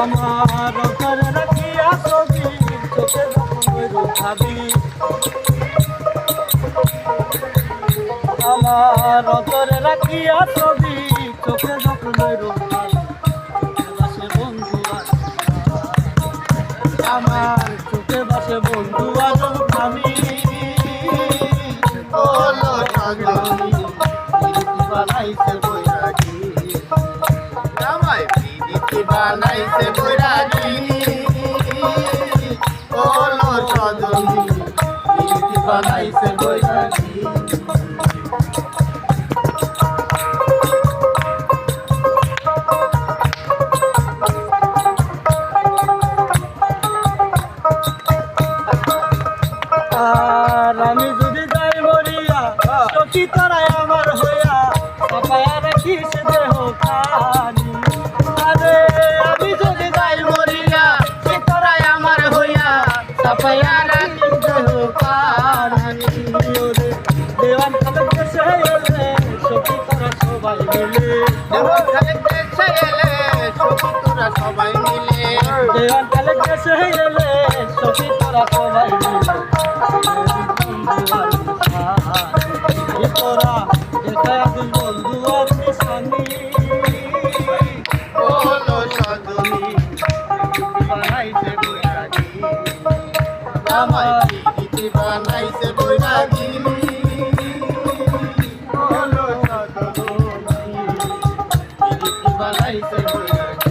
আমার রাখিয়া ছবি চোখে রুখাবি আমার অন্তরে রাখিয়া ছবি চোখে যখন বাসে বন্ধু আমার চোখে বাসে বন্ধু আর আমি। বানাইছে বৈরাগী। বলো সজনী পিদিতি বানাইছে বৈরাগী। আর আমি যদি যাই মরিয়া, সখী তারাই আমার হইয়া দেহ খানি ওরে দেওয়ান খালে দেশে এলে সখী তারা সবাই মিলে দেবো খালে দেশে এলে সখী তোরা সবাই মিলে দেওয়ান খালে দেশে এলে সখী তারা সবাই মিলে তোরা দেখা দিল বন্ধু আর নিশানি বলো সজনী বানাইছে বৈরাগী জামাই পিদিতি বানাইছে বলো সজনী পিদিতি বানাইছে বৈরাগী